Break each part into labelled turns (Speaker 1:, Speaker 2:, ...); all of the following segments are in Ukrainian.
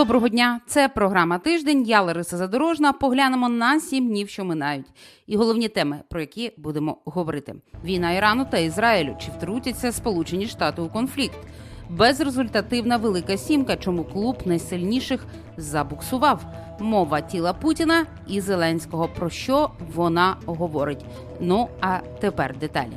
Speaker 1: Доброго дня! Це програма Тиждень. Я Лариса Задорожна. Поглянемо на сім днів, що минають, і головні теми, про які будемо говорити: війна Ірану та Ізраїлю. Чи втрутяться Сполучені Штати у конфлікт? Безрезультативна велика сімка, чому клуб найсильніших забуксував. Мова тіла Путіна і Зеленського. Про що вона говорить? Ну а тепер деталі.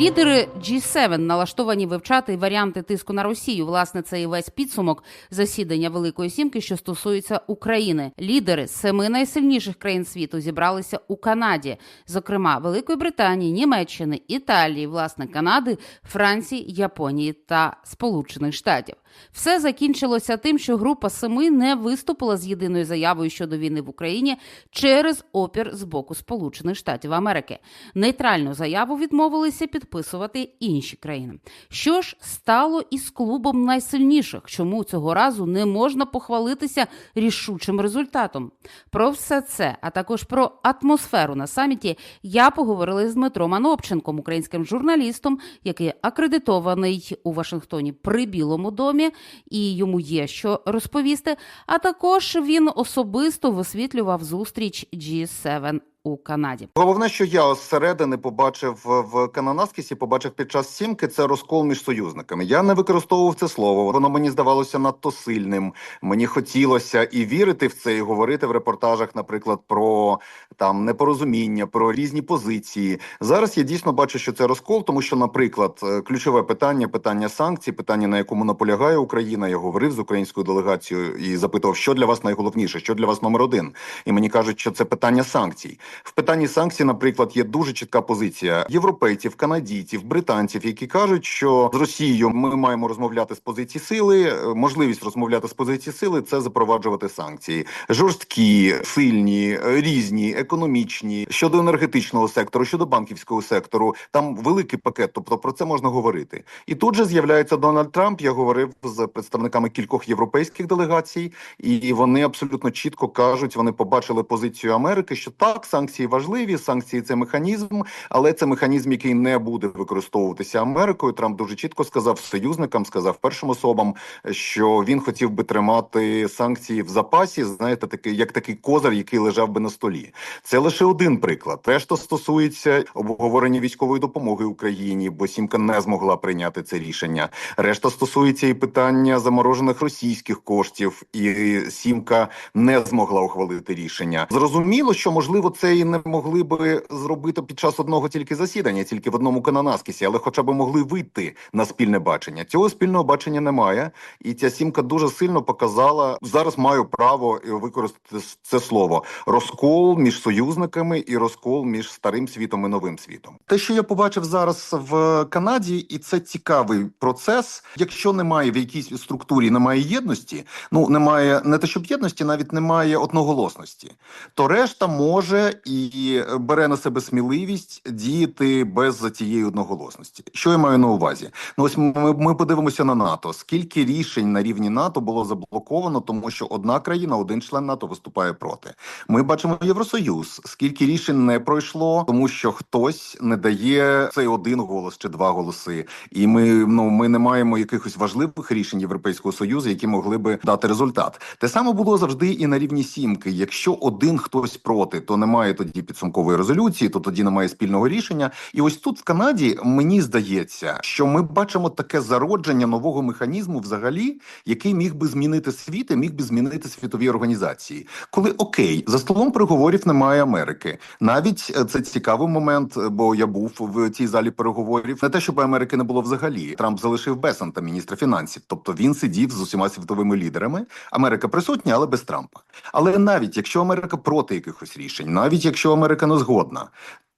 Speaker 1: Лідери G7 налаштовані вивчати варіанти тиску на Росію. Власне, це і весь підсумок засідання Великої Сімки, що стосується України. Лідери семи найсильніших країн світу зібралися у Канаді, зокрема Великої Британії, Німеччини, Італії, власне Канади, Франції, Японії та Сполучених Штатів. Все закінчилося тим, що група семи не виступила з єдиною заявою щодо війни в Україні через опір з боку Сполучених Штатів Америки. Нейтральну заяву відмовилися підписувати інші країни. Що ж стало із клубом найсильніших? Чому цього разу не можна похвалитися рішучим результатом? Про все це, а також про атмосферу на саміті, я поговорила з Дмитром Анопченком, українським журналістом, який акредитований у Вашингтоні при Білому домі, і йому є що розповісти. А також він особисто висвітлював зустріч G7 у Канаді.
Speaker 2: Головне, що я зсередини побачив в Кананаскісі, побачив під час сімки, це розкол між союзниками. Я не використовував це слово. Воно мені здавалося надто сильним. Мені хотілося і вірити в це, і говорити в репортажах, наприклад, про там непорозуміння, про різні позиції. Зараз я дійсно бачу, що це розкол, тому що, наприклад, е, ключове питання питання санкцій, питання на якому наполягає Україна. Я говорив з українською делегацією і запитував, що для вас найголовніше, що для вас номер один. І мені кажуть, що це питання санкцій. В питанні санкцій, наприклад, є дуже чітка позиція європейців, канадійців, британців, які кажуть, що з Росією ми маємо розмовляти з позиції сили. Е, Можливість розмовляти з позиції сили це запроваджувати санкції жорсткі, сильні, різні, економічні щодо енергетичного сектору, щодо банківського сектору. Там великий пакет, тобто про це можна говорити. І тут же з'являється Дональд Трамп. Я говорив з представниками кількох європейських делегацій, і вони абсолютно чітко кажуть, вони побачили позицію Америки, що так, санкції важливі, санкції це механізм, але це механізм, який не буде використовуватися Америкою. Трамп дуже чітко сказав союзникам, сказав першим особам, що він хотів би тримати санкції в запасі. Знаєте, такий як такий козир, який лежав би на столі. Це лише один приклад. Решта стосується обговорення військової допомоги Україні, бо сімка не змогла прийняти це рішення. Решта стосується і питання заморожених російських коштів, і сімка не змогла ухвалити рішення. Зрозуміло, що можливо це і не могли би зробити під час одного тільки засідання, тільки в одному кананаскісі, але хоча б могли вийти на спільне бачення. Цього спільного бачення немає, і ця сімка дуже сильно показала зараз. Маю право використати це слово розкол між союзниками і розкол між старим світом і новим світом. Те, що я побачив зараз в Канаді, і це цікавий процес. Якщо немає в якійсь структурі, немає єдності, ну немає не те, щоб єдності, навіть немає одноголосності, то решта може і бере на себе сміливість діяти без цієї одноголосності. Що я маю на увазі? Ну ось ми, ми подивимося на НАТО. Скільки рішень на рівні НАТО було заблоковано, тому що одна країна, один член НАТО виступає проти. Ми бачимо Євросоюз. Скільки рішень не пройшло, тому що хтось не дає цей один голос чи два голоси, і ми ну ми не маємо якихось важливих рішень Європейського союзу, які могли би дати результат. Те саме було завжди і на рівні сімки. Якщо один хтось проти, то немає тоді підсумкової резолюції, то тоді немає спільного рішення. І ось тут в Канаді мені здається, що ми бачимо таке зародження нового механізму, взагалі, який міг би змінити світ і міг би змінити світові організації. Коли окей, за столом переговорів немає Америки. Навіть е, це цікавий момент, бо я був в цій залі переговорів. Не те, щоб Америки не було взагалі. Трамп залишив Бесанта, міністра фінансів. Тобто він сидів з усіма світовими лідерами. Америка присутня, але без Трампа. Але навіть якщо Америка проти якихось рішень, навіть якщо Америка не згодна,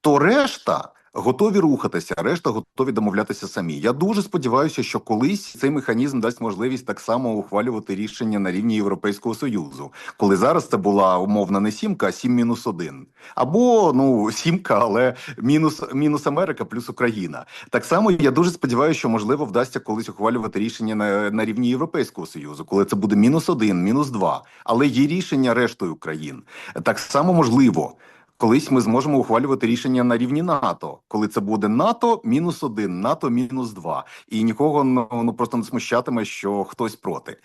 Speaker 2: то решта. Готові рухатися, решта готові домовлятися самі. Я дуже сподіваюся, що колись цей механізм дасть можливість так само ухвалювати рішення на рівні Європейського союзу, коли зараз це була умовна не сімка, а сім мінус один, або ну сімка, але мінус мінус Америка плюс Україна. Так само я дуже сподіваюся, що можливо вдасться колись ухвалювати рішення на, на рівні Європейського союзу, коли це буде мінус один, мінус два, але є рішення рештою країн. Так само можливо Колись ми зможемо ухвалювати рішення на рівні НАТО, коли це буде НАТО мінус один, НАТО мінус два, і нікого ну, ну просто не смущатиме, що хтось проти.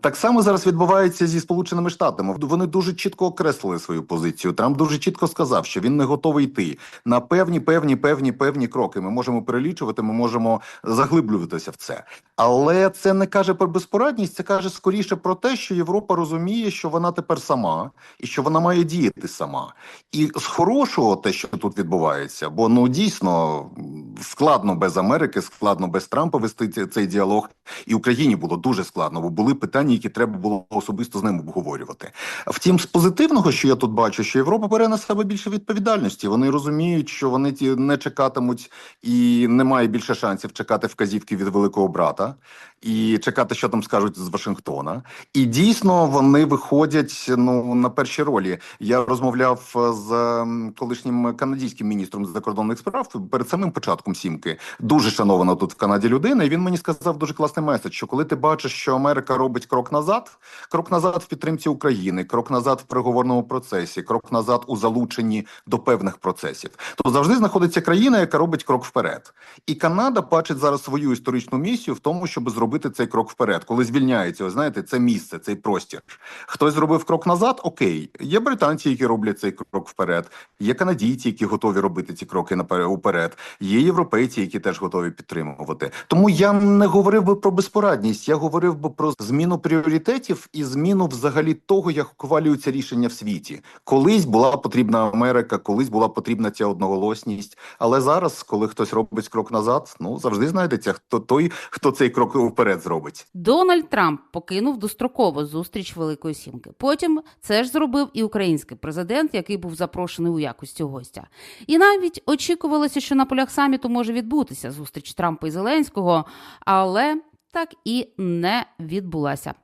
Speaker 2: Так само зараз відбувається зі Сполученими Штатами. Вони дуже чітко окреслили свою позицію. Трамп дуже чітко сказав, що він не готовий йти на певні, певні, певні, певні кроки. Ми можемо перелічувати, ми можемо заглиблюватися в це. Але це не каже про безпорадність, це каже скоріше про те, що Європа розуміє, що вона тепер сама і що вона має діяти сама. І хорошого те, що тут відбувається, бо ну дійсно складно без Америки, складно без Трампа вести цей діалог, і Україні було дуже складно, бо були питання, які треба було особисто з ним обговорювати. Втім, з позитивного, що я тут бачу, що Європа бере на себе більше відповідальності. Вони розуміють, що вони ті не чекатимуть і немає більше шансів чекати вказівки від великого брата і чекати, що там скажуть з Вашингтона. І дійсно вони виходять ну на перші ролі. Я розмовляв е, з колишнім канадським міністром закордонних справ перед самим початком сімки. Дуже шанована тут в Канаді людина. І він мені сказав дуже класний меседж, що коли ти бачиш, що Америка робить крок назад, крок назад в підтримці України, крок назад в переговорному процесі, крок назад у залученні до певних процесів, то завжди знаходиться країна, яка робить крок вперед. І Канада бачить зараз свою історичну місію в тому, щоб зробити цей крок вперед, коли звільняється, ви знаєте, це місце, цей простір. Хтось зробив крок назад, окей. Є британці, які роблять цей крок вперед. Є канадійці, які готові робити ці кроки наперед. Є європейці, які теж готові підтримувати. Тому я не говорив би про безпорадність, я говорив би про зміну пріоритетів і зміну взагалі того, як ухвалюються рішення в світі. Колись була потрібна Америка, колись була потрібна ця одноголосність. Але зараз, коли хтось робить крок назад, ну завжди знайдеться хто той, хто цей крок вперед зробить.
Speaker 1: Дональд Трамп покинув достроково зустріч Великої Сімки. Потім це ж зробив і український президент, який був запрошений у якості гостя. І навіть очікувалося, що на полях саміту може відбутися зустріч Трампа і Зеленського, але так і не відбулася.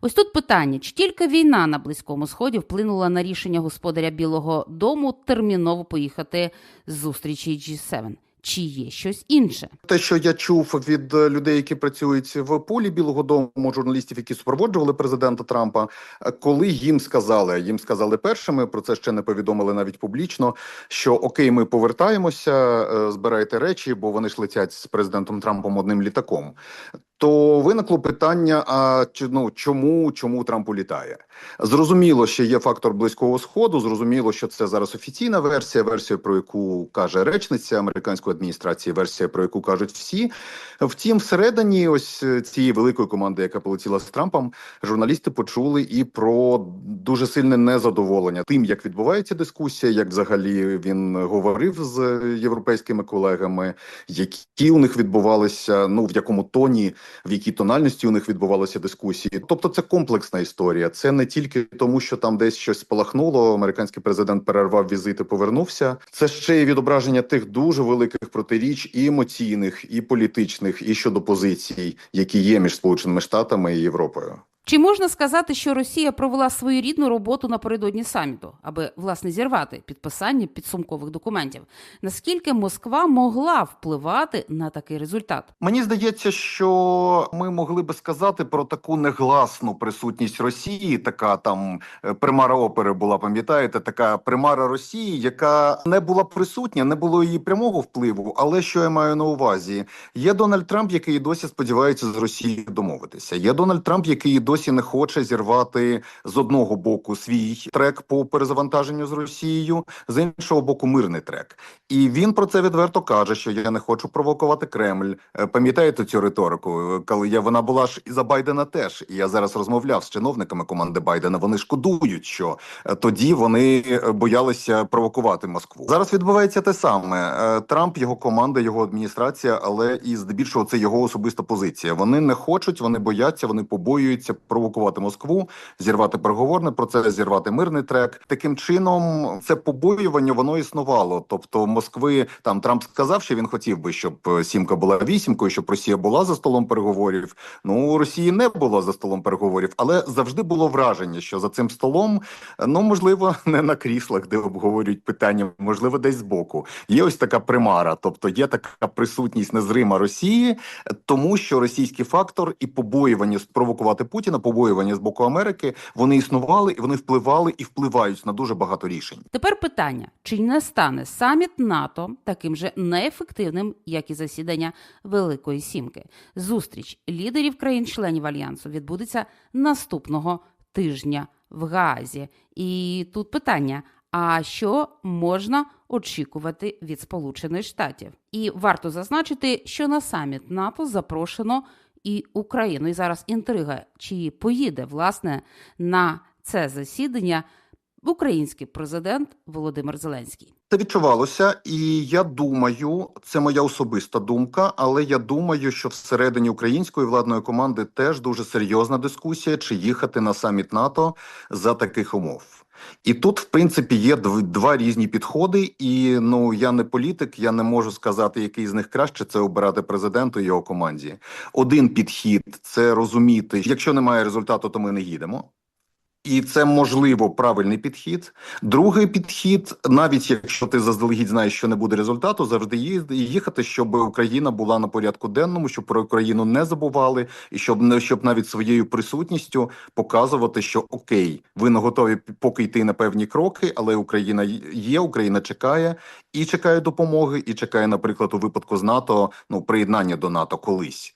Speaker 1: Ось тут питання: чи тільки війна на Близькому Сході вплинула на рішення господаря Білого Дому терміново поїхати з зустрічі G7? Чи є щось інше?
Speaker 2: Те, що я чув від людей, які працюють в полі Білого Дому, журналістів, які супроводжували президента Трампа, коли їм сказали, їм сказали першими, про це ще не повідомили навіть публічно. Що окей, ми повертаємося, е, збирайте речі, бо вони ж летять з президентом Трампом одним літаком. То виникло питання: а чи ну чому чому Трамп улітає? Зрозуміло, що є фактор близького сходу. Зрозуміло, що це зараз офіційна версія, версія про яку каже речниця американської адміністрації, версія про яку кажуть всі. Втім, всередині ось цієї великої команди, яка полетіла з Трампом, журналісти почули і про дуже сильне незадоволення тим, як відбувається дискусія, як взагалі він говорив з європейськими колегами, які у них відбувалися, ну в якому тоні, в якій тональності у них відбувалися дискусії. Тобто, це комплексна історія. Це не тільки тому, що там десь щось спалахнуло. Американський президент перервав візит і повернувся. Це ще й відображення тих дуже великих протиріч і емоційних, і політичних, і щодо позицій, які є між Сполученими Штатами і Європою.
Speaker 1: Чи можна сказати, що Росія провела свою рідну роботу напередодні саміту, аби власне зірвати підписання підсумкових документів? Наскільки Москва могла впливати на такий результат?
Speaker 2: Мені здається, що ми могли би сказати про таку негласну присутність Росії. Така там е, примара опери була, пам'ятаєте, така примара Росії, яка не була присутня, не було її прямого впливу. Але що я маю на увазі? Є Дональд Трамп, який досі сподівається з Росією домовитися. Є Дональд Трамп, який і досі не хоче зірвати з одного боку свій трек по перезавантаженню з Росією, з іншого боку, мирний трек. І він про це відверто каже, що я не хочу провокувати Кремль. Е, Пам'ятаєте цю риторику? Коли я вона була ж і за Байдена теж. І я зараз розмовляв з чиновниками команди Байдена. Вони шкодують, що е, тоді вони е, боялися провокувати Москву. Зараз відбувається те саме. Трамп, його команда, його адміністрація, але і здебільшого це його особиста позиція. Вони не хочуть, вони бояться, вони побоюються провокувати Москву, зірвати переговорний процес, зірвати мирний трек. Таким чином, це побоювання воно існувало. Тобто, Москви там Трамп сказав, що він хотів би, щоб е, сімка була вісімкою, щоб Росія була за столом переговорів. Ну Росії не було за столом переговорів, але завжди було враження, що за цим столом, ну можливо, не на кріслах, де обговорюють питання, можливо, десь збоку. Є ось така примара, тобто є така присутність незрима Росії, тому що російський фактор і побоювання спровокувати Путіна на побоювання з боку Америки, вони існували і вони впливали і впливають на дуже багато рішень.
Speaker 1: Тепер питання: чи не стане саміт НАТО таким же неефективним, як і засідання Великої Сімки? Зустріч лідерів країн-членів альянсу відбудеться наступного тижня в Гаазі. І тут питання: а що можна очікувати від Сполучених Штатів? І варто зазначити, що на саміт НАТО запрошено і Україну. І зараз інтрига, чи поїде власне на це засідання український президент Володимир Зеленський.
Speaker 2: Це відчувалося, і я думаю, це моя особиста думка, але я думаю, що всередині української владної команди теж дуже серйозна дискусія, чи їхати на саміт НАТО за таких умов. І тут, в принципі, є дв- два різні підходи. І ну я не політик, я не можу сказати, який з них краще це обирати президенту і його команді. Один підхід це розуміти, якщо немає результату, то ми не їдемо. І це можливо правильний підхід. Другий підхід, навіть якщо ти заздалегідь знаєш, що не буде результату, завжди їхати, щоб Україна була на порядку денному, щоб про Україну не забували, і щоб не щоб навіть своєю присутністю показувати, що окей, ви не готові поки йти на певні кроки, але Україна є, Україна чекає і чекає допомоги, і чекає, наприклад, у випадку з НАТО, ну приєднання до НАТО колись.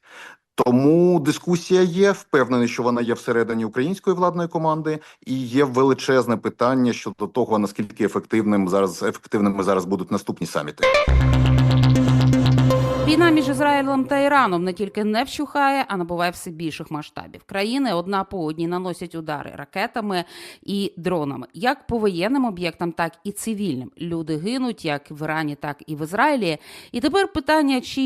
Speaker 2: Тому дискусія є. Впевнений, що вона є всередині української владної команди, і є величезне питання щодо того, наскільки ефективним зараз ефективними зараз будуть наступні саміти.
Speaker 1: Війна між Ізраїлем та Іраном не тільки не вщухає, а набуває все більших масштабів. Країни одна по одній наносять удари ракетами і дронами, як по воєнним об'єктам, так і цивільним. Люди гинуть як в Ірані, так і в Ізраїлі. І тепер питання: чи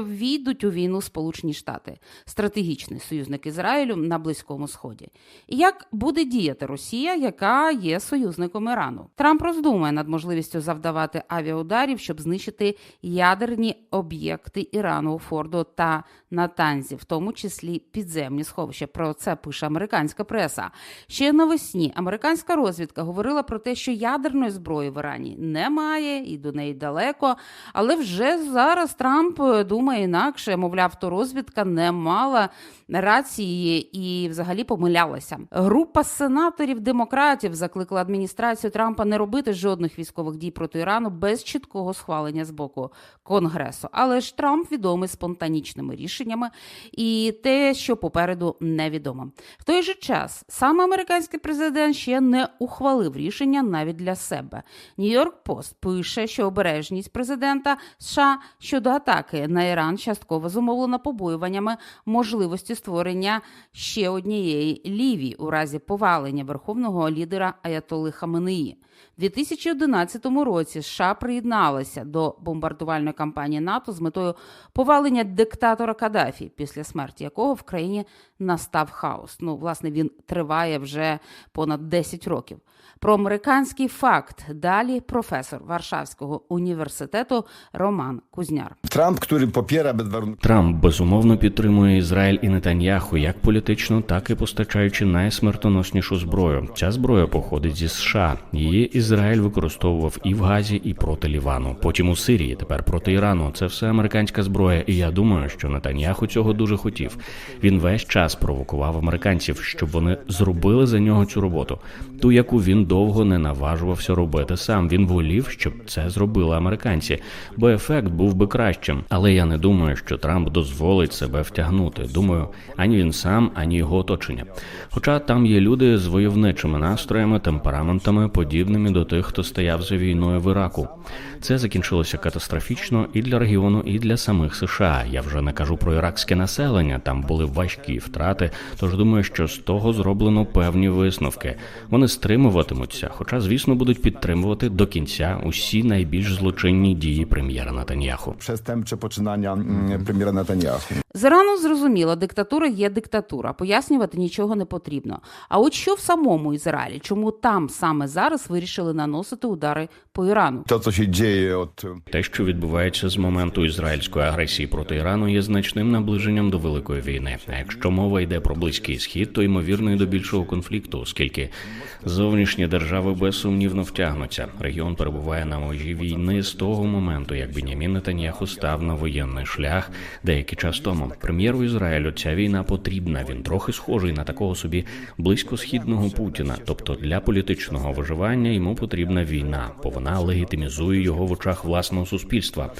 Speaker 1: війдуть у війну Сполучені Штати, стратегічний союзник Ізраїлю на Близькому Сході? І як буде діяти Росія, яка є союзником Ірану? Трамп роздумує над можливістю завдавати авіаударів, щоб знищити ядерні об'єкти Ірану у Фордо та Натанзі, в тому числі підземні сховища. Про це пише американська преса. Ще навесні американська розвідка говорила про те, що ядерної зброї в Ірані немає і до неї далеко. Але вже зараз Трамп думає інакше. Мовляв, то розвідка не мала рації і взагалі помилялася. Група сенаторів демократів закликала адміністрацію Трампа не робити жодних військових дій проти Ірану без чіткого схвалення з боку Конгресу. Але ж Трамп відомий спонтанічними рішеннями, і те, що попереду невідомо. В той же час сам американський президент ще не ухвалив рішення навіть для себе. Нью-Йорк Пост пише, що обережність президента США щодо атаки на Іран частково зумовлена побоюваннями можливості створення ще однієї лівії у разі повалення верховного лідера Аятоли Хаменеї. У 2011 році США приєдналися до бомбардувальної кампанії НАТО з метою повалення диктатора Каддафі, після смерті якого в країні настав хаос. Ну, власне, він триває вже понад 10 років. Про американський факт далі професор Варшавського університету Роман Кузняр.
Speaker 3: Który popiera bezwarunkowo
Speaker 4: Трамп безумовно підтримує Ізраїль і Нетаньяху як політично, так і постачаючи найсмертоноснішу зброю. Ця зброя походить зі США. Її Ізраїль використовував і в Газі, і проти Лівану. Потім у Сирії, тепер проти Ірану. Це все американська зброя. І я думаю, що Нетаньяху цього дуже хотів. Він весь час провокував американців, щоб вони зробили за нього цю роботу, ту, яку він довго не наважувався робити сам. Він волів, щоб це зробили американці, бо ефект був би кращим. Але я не думаю, що Трамп дозволить себе втягнути. Думаю, ані він сам, ані його оточення. Хоча там є люди з войовничими настроями, темпераментами, подібними до тих, хто стояв за війною в Іраку. Це закінчилося катастрофічно і для регіону, і для самих США. Я вже не кажу про іракське населення. Там були важкі втрати. Тож думаю, що з того зроблено певні висновки. Вони стримуватимуться, хоча, звісно, будуть підтримувати до кінця усі найбільш злочинні дії прем'єра Натаньяху.
Speaker 3: przestępcze poczynania прем'єра Netanyahu.
Speaker 1: З Ірану зрозуміло, диктатура є диктатура, пояснювати нічого не потрібно. А от що в самому Ізраїлі? Чому там саме зараз вирішили наносити удари по Ірану?
Speaker 3: Się
Speaker 4: Те, що відбувається з моменту ізраїльської агресії проти Ірану, є значним наближенням до великої війни. А якщо мова йде про близький схід, то ймовірно і до більшого конфлікту, оскільки зовнішні держави безсумнівно втягнуться. Регіон перебуває на межі війни з того моменту, як Бенямін Нетаньяху став на воєнний шлях деякий час тому. Прем'єру Ізраїлю ця війна потрібна. Він трохи схожий на такого собі близькосхідного Путіна. Тобто для політичного виживання йому потрібна війна, бо вона легітимізує його в очах власного суспільства.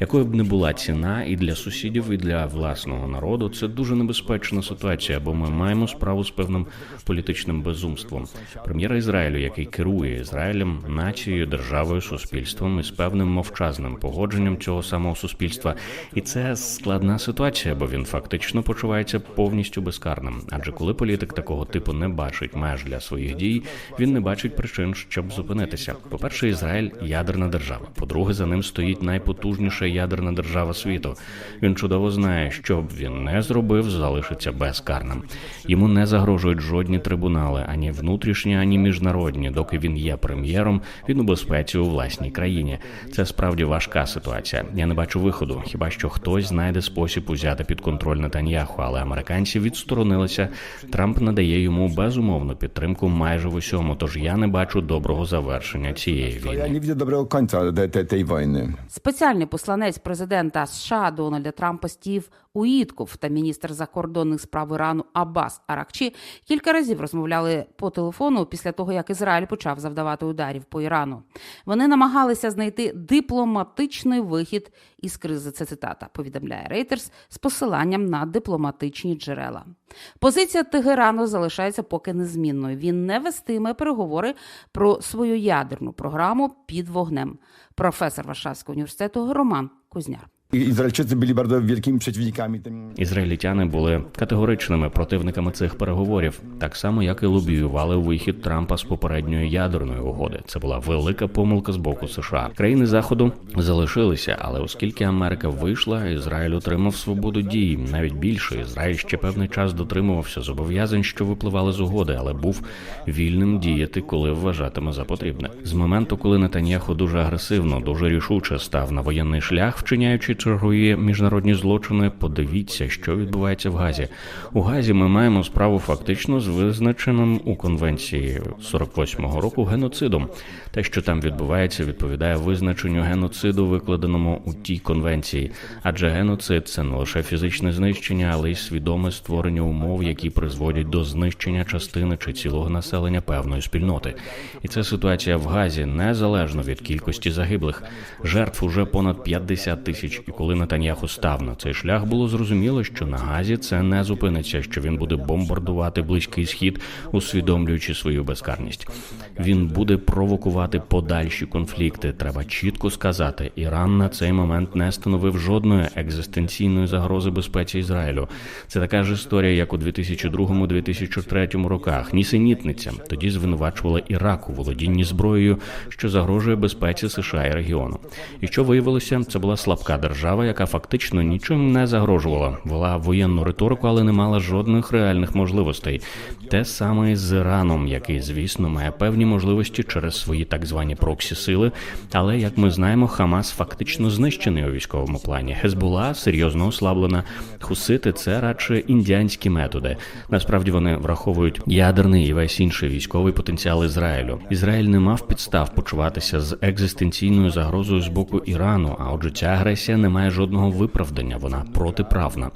Speaker 4: Якою б не була ціна і для сусідів, і для власного народу, це дуже небезпечна ситуація, бо ми маємо справу з певним політичним безумством. Прем'єра Ізраїлю, який керує Ізраїлем, нацією, державою, суспільством і з певним мовчазним погодженням цього самого суспільства. І це складна ситуація, бо він фактично почувається повністю безкарним. Адже коли політик такого типу не бачить меж для своїх дій, він не бачить причин, щоб зупинитися. По перше, Ізраїль ядерна держава. По-друге, за ним стоїть найпотужніша ядерна держава світу. Він чудово знає, що б він не зробив, залишиться безкарним. Йому не загрожують жодні трибунали, ані внутрішні, ані міжнародні. Доки він є прем'єром, він у безпеці у власній країні. Це справді важка ситуація. Я не бачу виходу. Хіба що хтось знайде спосіб узяти під контроль Нетаньяху, але американці відсторонилися. Трамп надає йому безумовну підтримку майже в усьому. Тож я не бачу доброго завершення цієї війни.
Speaker 3: widzę dobrego końca te, te, tej wojny.
Speaker 1: Спеціальний посланець президента США Дональда Трампа Стів Уітков та міністр закордонних справ Ірану Аббас Аракчі кілька разів розмовляли по телефону після того, як Ізраїль почав завдавати ударів по Ірану. Вони намагалися знайти дипломатичний вихід із кризи. Це цитата повідомляє Рейтерс з посиланням на дипломатичні джерела. Позиція Тегерану залишається поки незмінною. Він не вестиме переговори про свою ядерну програму під вогнем. Професор Варшавського університету Роман Кузняр.
Speaker 3: Byli bardzo wielkimi przeciwnikami tym.
Speaker 4: Ізраїльтяни були категоричними противниками цих переговорів, так само як і лобіювали вихід Трампа з попередньої ядерної угоди. Це була велика помилка з боку США. Країни заходу залишилися, але оскільки Америка вийшла, Ізраїль отримав свободу дій. Навіть більше Ізраїль ще певний час дотримувався зобов'язань, що випливали з угоди, але був вільним діяти, коли вважатиме за потрібне. З моменту, коли Нетаньяху дуже агресивно, дуже рішуче став на воєнний шлях, вчиняючи чергові міжнародні злочини, подивіться, що відбувається в Газі. У Газі ми маємо справу фактично з визначеним у конвенції 48-го року геноцидом. Те, що там відбувається, відповідає визначенню геноциду, викладеному у тій конвенції. Адже геноцид це не лише фізичне знищення, але й свідоме створення умов, які призводять до знищення частини чи цілого населення певної спільноти. І це ситуація в Газі незалежно від кількості загиблих. Жертв уже понад 50 тисяч. І коли Нетаньяху став на цей шлях, було зрозуміло, що на Газі це не зупиниться, що він буде бомбардувати близький схід, усвідомлюючи свою безкарність. Він буде провокувати подальші конфлікти. Треба чітко сказати, Іран на цей момент не становив жодної екзистенційної загрози безпеці Ізраїлю. Це така ж історія, як у 2002-2003 роках. Нісенітниця тоді звинувачувала Ірак у володінні зброєю, що загрожує безпеці США і регіону. І що виявилося, це була слабка держава, яка фактично нічим не загрожувала. Вела воєнну риторику, але не мала жодних реальних можливостей. Те саме і з Іраном, який, звісно, має певні можливості через свої так звані проксі сили. Але як ми знаємо, Хамас фактично знищений у військовому плані. Хезбула серйозно ослаблена. Хусити це радше індіанські методи. Насправді вони враховують ядерний і весь інший військовий потенціал Ізраїлю. Ізраїль не мав підстав почуватися з екзистенційною загрозою з боку Ірану. А отже, ця агресія не має жодного виправдання. Вона протиправна.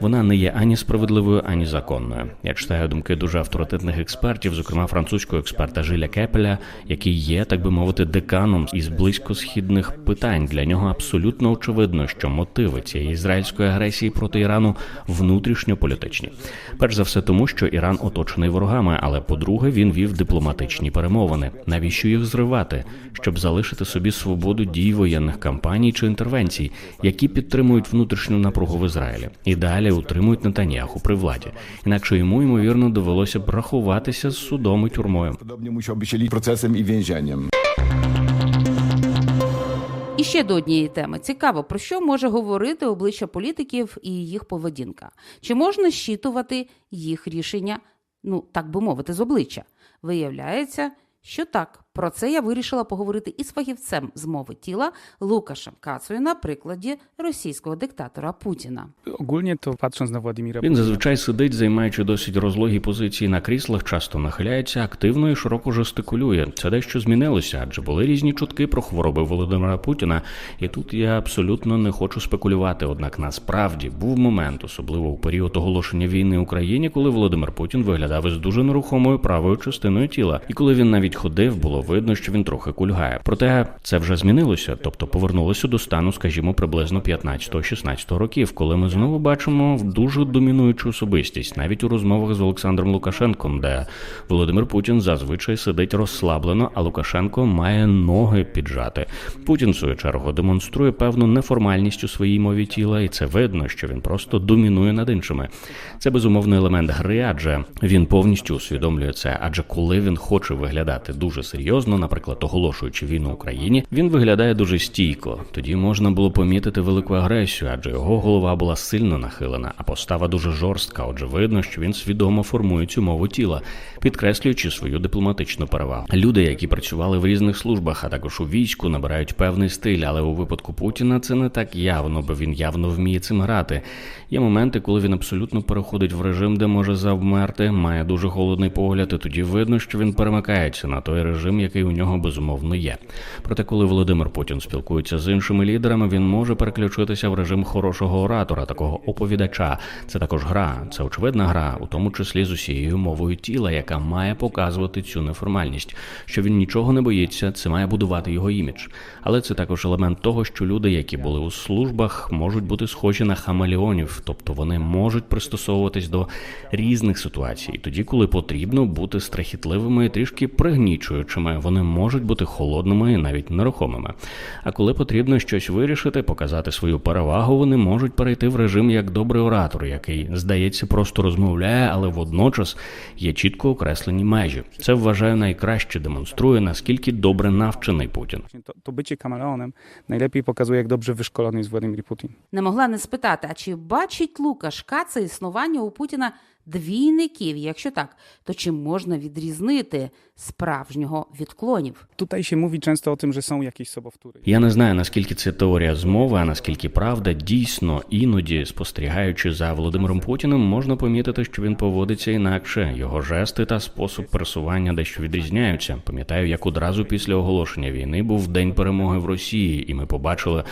Speaker 4: Вона не є ані справедливою, ані законною. Я читаю думки дуже авторитетних експертів, зокрема французького експерта Жиля Кепеля, який є, так би мовити, деканом із близькосхідних питань. Для нього абсолютно очевидно, що мотиви цієї ізраїльської агресії проти Ірану внутрішньополітичні. Перш за все, тому що Іран оточений ворогами, але по-друге, він вів дипломатичні перемовини. Навіщо їх зривати? Щоб залишити собі свободу дій воєнних кампаній чи інтервенцій, які підтримують внутрішню напругу в Ізраїлі, і далі утримують Нетаньяху при владі. Інакше йому ймовірно довелося б рахуватися з судом і тюрмою.
Speaker 3: Liczyć procesem i.
Speaker 1: І ще до однієї теми цікаво, про що може говорити обличчя політиків і їх поведінка? Чи можна щитувати їх рішення, ну так би мовити, з обличчя? Виявляється, що так. Про це я вирішила поговорити із фахівцем з мови тіла Лукашем Кацою на прикладі російського диктатора Путіна.
Speaker 4: Він зазвичай сидить, займаючи досить розлогі позиції на кріслах, часто нахиляється активно і широко жестикулює. Це дещо змінилося, адже були різні чутки про хвороби Володимира Путіна. І тут я абсолютно не хочу спекулювати. Однак насправді був момент, особливо у період оголошення війни Україні, коли Володимир Путін виглядав із дуже нерухомою правою частиною тіла. І коли він навіть ходив, було видно, що він трохи кульгає. Проте це вже змінилося, тобто повернулося до стану, скажімо, приблизно 15-16 років, коли ми знову бачимо дуже домінуючу особистість, навіть у розмовах з Олександром Лукашенком, де Володимир Путін зазвичай сидить розслаблено, а Лукашенко має ноги піджати. Путін в свою чергу демонструє певну неформальність у своїй мові тіла, і це видно, що він просто домінує над іншими. Це безумовно елемент гри, адже він повністю усвідомлює це. Адже коли він хоче виглядати дуже серйозно, наприклад, оголошуючи війну Україні, він виглядає дуже стійко. Тоді можна було помітити велику агресію, адже його голова була сильно нахилена, а постава дуже жорстка. Отже, видно, що він свідомо формує цю мову тіла, підкреслюючи свою дипломатичну перевагу. Люди, які працювали в різних службах, а також у війську, набирають певний стиль, але у випадку Путіна це не так явно, бо він явно вміє цим грати. Є моменти, коли він абсолютно переходить в режим, де може завмерти, має дуже холодний погляд, і тоді видно, що він перемикається на той режим, який у нього безумовно є. Проте, коли Володимир Путін спілкується з іншими лідерами, він може переключитися в режим хорошого оратора, такого оповідача. Це також гра, це очевидна гра, у тому числі з усією мовою тіла, яка має показувати цю неформальність. Що він нічого не боїться, це має будувати його імідж. Але це також елемент того, що люди, які були у службах, можуть бути схожі на хамелеонів, тобто вони можуть пристосовуватись до різних ситуацій. Тоді, коли потрібно бути страхітливими трішки пригнічуючими, вони можуть бути холодними і навіть нерухомими. А коли потрібно щось вирішити, показати свою перевагу, вони можуть перейти в режим як добрий оратор, який здається просто розмовляє, але водночас є чітко окреслені межі. Це вважаю найкраще демонструє наскільки добре навчений Путін.
Speaker 5: to bycie kameleonem najlepiej pokazuje, jak dobrze wyszkolony jest Władimir Putin.
Speaker 1: Не могла не спитати, а чи бачить Лукаш Каца існування у Путіна двійників? Якщо так, то чи можна відрізнити справжнього від клонів?
Speaker 5: Tutaj się mówi często o tym, że są jakieś sobowtóry.
Speaker 4: Я не знаю наскільки це теорія змови, а наскільки правда дійсно іноді спостерігаючи за Володимиром Путіним, можна помітити, що він поводиться інакше. Його жести та спосіб пересування дещо відрізняються. Пам'ятаю, як одразу після оголошення війни був день перемоги в Росії, і ми побачили.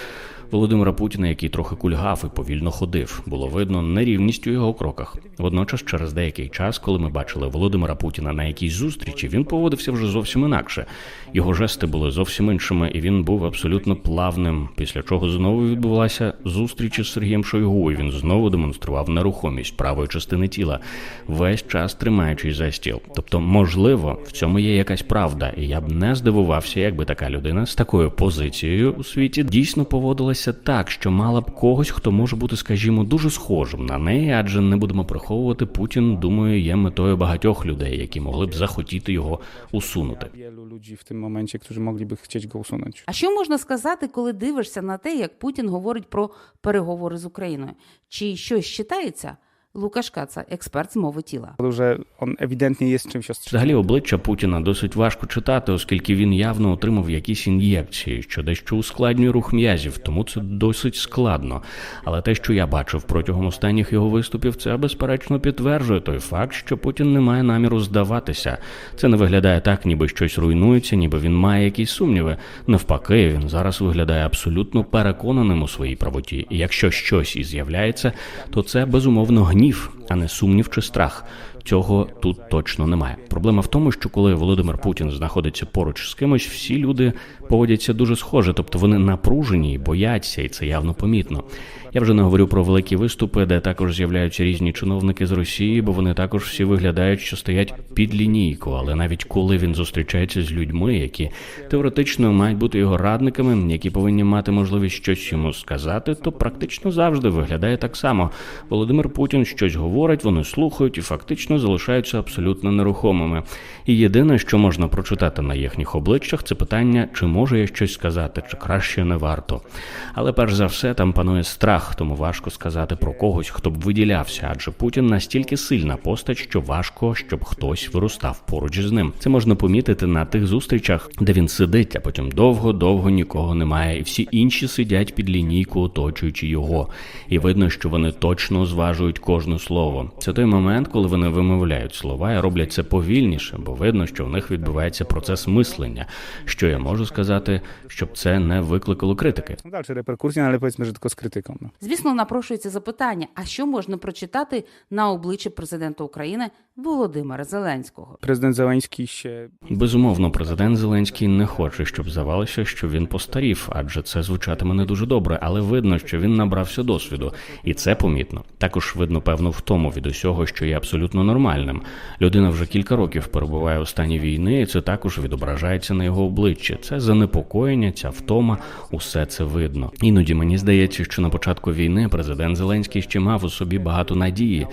Speaker 4: Володимира Путіна, який трохи кульгав і повільно ходив, було видно нерівність у його кроках. Водночас, через деякий час, коли ми бачили Володимира Путіна на якійсь зустрічі, він поводився вже зовсім інакше. Його жести були зовсім іншими, і він був абсолютно плавним. Після чого знову відбулася зустріч із Сергієм Шойгу, і він знову демонстрував нерухомість правої частини тіла, весь час тримаючись за стіл. Тобто, можливо, в цьому є якась правда, і я б не здивувався, якби така людина з такою позицією у світі дійсно поводилася так, що мала б когось, хто може бути, скажімо, дуже схожим на неї, адже не будемо приховувати Путін. Думаю, є метою багатьох людей, які могли б захотіти його усунути.
Speaker 5: В тим моменті, momencie, którzy mogliby chcieć go usunąć.
Speaker 1: А що можна сказати, коли дивишся на те, як Путін говорить про переговори з Україною? Чи щось читається? Лукаш Каца, експерт з мови тіла.
Speaker 5: Że on ewidentnie jest czymś.
Speaker 4: Взагалі, обличчя Путіна досить важко читати, оскільки він явно отримав якісь ін'єкції, що дещо ускладнює рух м'язів, тому це досить складно. Але те, що я бачив протягом останніх його виступів, це безперечно підтверджує той факт, що Путін не має наміру здаватися. Це не виглядає так, ніби щось руйнується, ніби він має якісь сумніви. Навпаки, він зараз виглядає абсолютно переконаним у своїй правоті. І якщо щось і з'являється, то це безумовно гнів, а не сумнів чи страх. Цього тут точно немає. Проблема в тому, що коли Володимир Путін знаходиться поруч з кимось, всі люди поводяться дуже схоже, тобто вони напружені бояться, і це явно помітно. Я вже не говорю про великі виступи, де також з'являються різні чиновники з Росії, бо вони також всі виглядають, що стоять під лінійку. Але навіть коли він зустрічається з людьми, які теоретично мають бути його радниками, які повинні мати можливість щось йому сказати, то практично завжди виглядає так само. Володимир Путін щось говорить, вони слухають і фактично залишаються абсолютно нерухомими. І єдине, що можна прочитати на їхніх обличчях, це питання, чи можу я щось сказати, чи краще не варто. Але перш за все там панує страх, тому важко сказати про когось, хто б виділявся, адже Путін настільки сильна постать, що важко, щоб хтось виростав поруч з ним. Це можна помітити на тих зустрічах, де він сидить, а потім довго-довго нікого немає, і всі інші сидять під лінійку, оточуючи його. І видно, що вони точно зважують кожне слово. Це той момент, коли вони вимовляють слова і роблять це повільніше, бо видно, що в них відбувається процес мислення. Що я можу сказати, щоб це не викликало критики.
Speaker 5: Ale powiedzmy, że tylko z krytyką. No.
Speaker 1: Звісно, напрошується запитання: а що можна прочитати на обличчі президента України Володимира Зеленського?
Speaker 5: Prezydent Zełański się
Speaker 4: Безумовно, президент Зеленський не хоче, щоб здавалося, що він постарів, адже це звучатиме не дуже добре, але видно, що він набрався досвіду, і це помітно. Також видно певну втому від усього, що є абсолютно нормальним. Людина вже кілька років перебуває у стані війни, і це також відображається на його обличчі. Це занепокоєння, ця втома, усе це видно. Іноді мені здається, що на початку війни президент Зеленський ще мав у собі багато надії.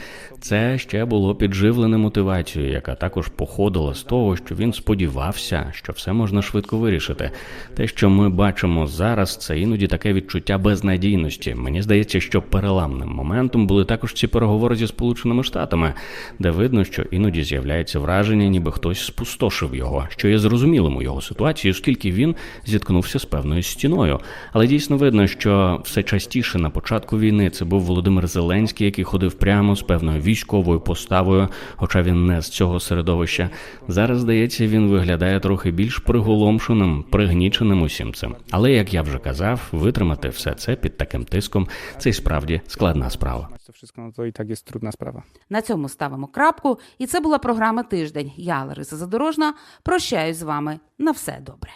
Speaker 4: Це ще було підживлене мотивацією, яка також походила з того, що він сподівався, що все можна швидко вирішити. Те, що ми бачимо зараз, це іноді таке відчуття безнадійності. Мені здається, що переламним моментом були також ці переговори зі Сполученими Штатами, де видно, що іноді з'являється враження, ніби хтось спустошив його, що є зрозумілим у його ситуації, оскільки він зіткнувся з певною стіною. Але дійсно видно, що все частіше на початку війни це був Володимир Зеленський, який ходив прямо з певною військовою поставою, хоча він не з цього середовища. Зараз здається, він виглядає трохи більш приголомшеним, пригніченим усім цим. Але як я вже казав, витримати все це під таким тиском це й справді складна справа.
Speaker 5: to wszystko, no to i tak jest trudna sprawa.
Speaker 1: На цьому ставимо крапку. І це була програма Тиждень. Я Лариса Задорожна. Прощаюсь з вами на все добре.